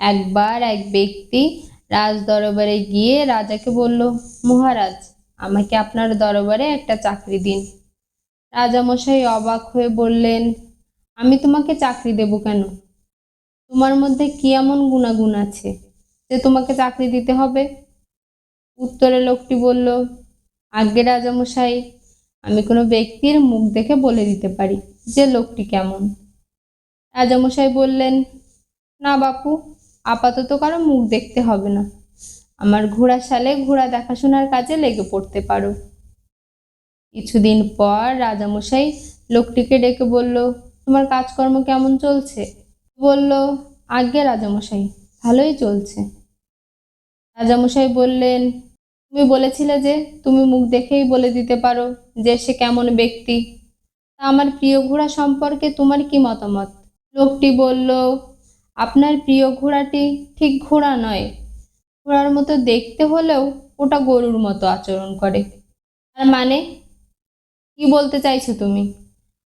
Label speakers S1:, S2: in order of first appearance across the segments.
S1: একবার এক ব্যক্তি রাজ দরবারে গিয়ে রাজাকে বলল, মহারাজ, আমাকে আপনার দরবারে একটা চাকরি দিন। রাজামশাই অবাক হয়ে বললেন, আমি তোমাকে চাকরি দেব কেন? তোমার মধ্যে কি এমন গুণাগুণ আছে যে তোমাকে চাকরি দিতে হবে? উত্তরে লোকটি বলল আজ্ঞে রাজামশাই, আমি কোনো ব্যক্তির মুখ দেখে বলে দিতে পারি যে লোকটি কেমন। রাজামশাই বললেন, না বাপু আপাতত কারও মুখ দেখতে হবে না। আমার ঘোড়া সালে ঘোড়া দেখাশোনার কাজে লেগে পড়তে পারো। কিছুদিন পর রাজামশাই লোকটিকে ডেকে বলল, তোমার কাজকর্ম কেমন চলছে? বলল, আজ্ঞে রাজামশাই, ভালোই চলছে। রাজামশাই বললেন, তুমি বলেছিলে যে তুমি মুখ দেখেই বলে দিতে পারো যে সে কেমন ব্যক্তি। তা আমার প্রিয় ঘোড়া সম্পর্কে তোমার কি মতামত? লোকটি বলল আপনার প্রিয় ঘোড়াটি ঠিক ঘোড়া নয়। ঘোড়ার মতো দেখতে হলেও ওটা গরুর মতো আচরণ করে। তার মানে? কি বলতে চাইছো তুমি?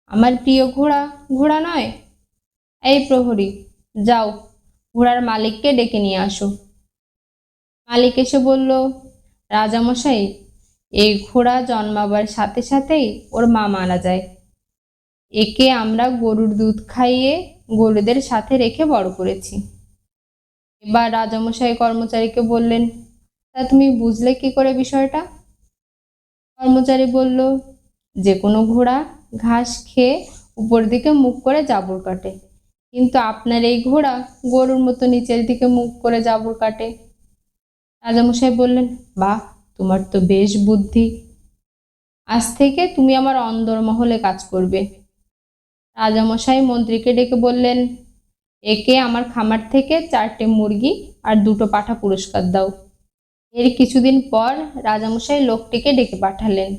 S1: আমার প্রিয় ঘোড়া ঘোড়া নয়? এই প্রহরী, যাও, ঘোড়ার মালিককে ডেকে নিয়ে আসো। মালিক এসে বলল, রাজামশাই, এই ঘোড়া জন্মাবার সাথে সাথেই ওর মা মারা যায়। একে আমরা গরুর দুধ খাইয়ে গরুদের সাথে রেখে বড় করেছি। এবার রাজামশাই কর্মচারীকে বললেন, তা তুমি বুঝলে কি করে বিষয়টা? কর্মচারী বলল যে কোনো ঘোড়া ঘাস খেয়ে উপর দিকে মুখ করে জাবর কাটে, কিন্তু আপনার এই ঘোড়া গরুর মতো নিচের দিকে মুখ করে জাবর কাটে। রাজামশাই বললেন, বাহ, তোমার তো বেশ বুদ্ধি। আজ থেকে তুমি আমার অন্দরমহলে কাজ করবে। রাজামশাই মন্ত্রীকে ডেকে বললেন, একে আমার খামার থেকে চারটে মুরগি আর দুটো পাঠা পুরস্কার দাও। এর কিছুদিন পর রাজামশাই লোকটিকে ডেকে পাঠালেন।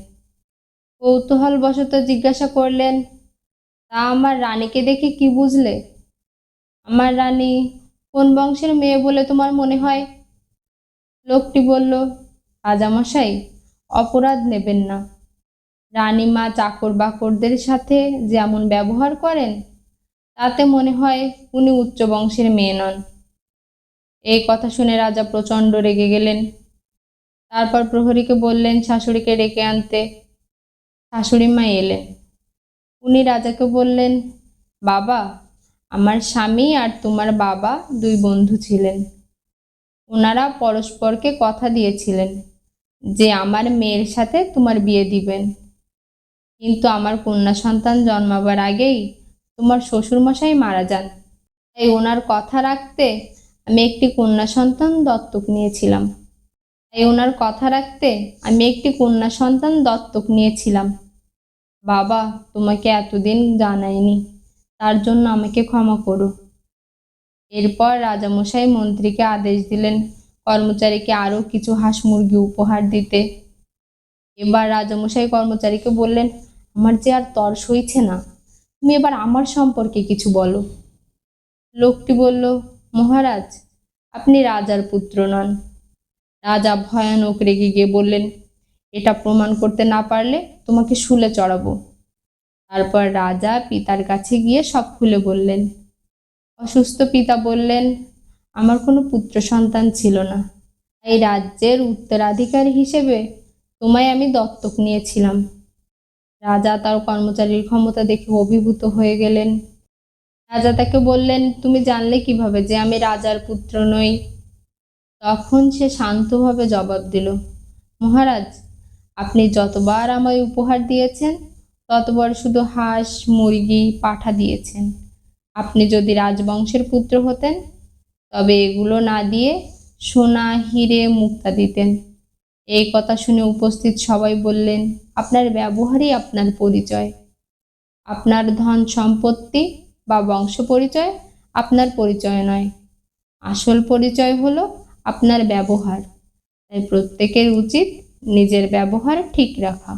S1: কৌতূহল বশত জিজ্ঞাসা করলেন, তা আমার রানীকে দেখে কি বুঝলে? আমার রানী কোন বংশের মেয়ে বলে তোমার মনে হয়? লোকটি বলল, রাজামশাই, অপরাধ নেবেন না। রানীমা চাকর বাকরদের সাথে যেমন ব্যবহার করেন, তাতে মনে হয় উনি উচ্চ বংশের মেয়ে নন। এই কথা শুনে রাজা প্রচণ্ড রেগে গেলেন। তারপর প্রহরীকে বললেন, শাশুড়িকে ডেকে আনতে। শাশুড়ি মা এলেন। উনি রাজাকে বললেন, বাবা, আমার স্বামী আর তোমার বাবা দুই বন্ধু ছিলেন। ওনারা পরস্পরকে কথা দিয়েছিলেন যে আমার মেয়ের সাথে তোমার বিয়ে দিবেন। কিন্তু আমার কন্যা সন্তান জন্মাবার আগেই তোমার শ্বশুরমশাই মারা যান। তাই ওনার কথা রাখতে আমি একটি কন্যা সন্তান দত্তক নিয়েছিলাম। তাই ওনার কথা রাখতে আমি একটি কন্যা সন্তান দত্তক নিয়েছিলাম। বাবা, তোমাকে এতদিন জানাইনি। তার জন্য আমাকে ক্ষমা করো। এরপর রাজামশাই মন্ত্রীকে আদেশ দিলেন কর্মচারীকে আরও কিছু হাঁস মুরগি উপহার দিতে। এবার রাজামশাই কর্মচারীকে বললেন আমার যে আর তর সইছে না, তুমি এবার আমার সম্পর্কে কিছু বলো। লোকটি বলল, মহারাজ, আপনি রাজার পুত্র নন। রাজা ভয়ানক রেগে গিয়ে বললেন, এটা প্রমাণ করতে না পারলে তোমাকে শুলে চড়াবো। তারপর রাজা পিতার কাছে গিয়ে সব খুলে বললেন। অসুস্থ পিতা বললেন, আমার কোনো পুত্র সন্তান ছিল না। এই রাজ্যের উত্তরাধিকারী হিসেবে তোমায় আমি দত্তক নিয়েছিলাম। রাজা তার কর্মচারীর ক্ষমতা দেখে অভিভূত হয়ে গেলেন। রাজা তাকে বললেন, তুমি জানলে কীভাবে যে আমি রাজার পুত্র নই? তখন সে শান্তভাবে জবাব দিল, মহারাজ, আপনি যতবার আমায় উপহার দিয়েছেন, ততবার শুধু হাঁস, মুরগি, পাঠা দিয়েছেন। আপনি যদি রাজবংশের পুত্র হতেন, তবে এগুলো না দিয়ে সোনা, হিরে, মুক্তা দিতেন। এই কথা শুনে উপস্থিত সবাই বললেন আপনার ব্যবহারই আপনার পরিচয়। আপনার ধন সম্পত্তি বা বংশ পরিচয় আপনার পরিচয় নয়। আসল পরিচয় হলো আপনার ব্যবহার। তাই প্রত্যেকের উচিত নিজের ব্যবহার ঠিক রাখা।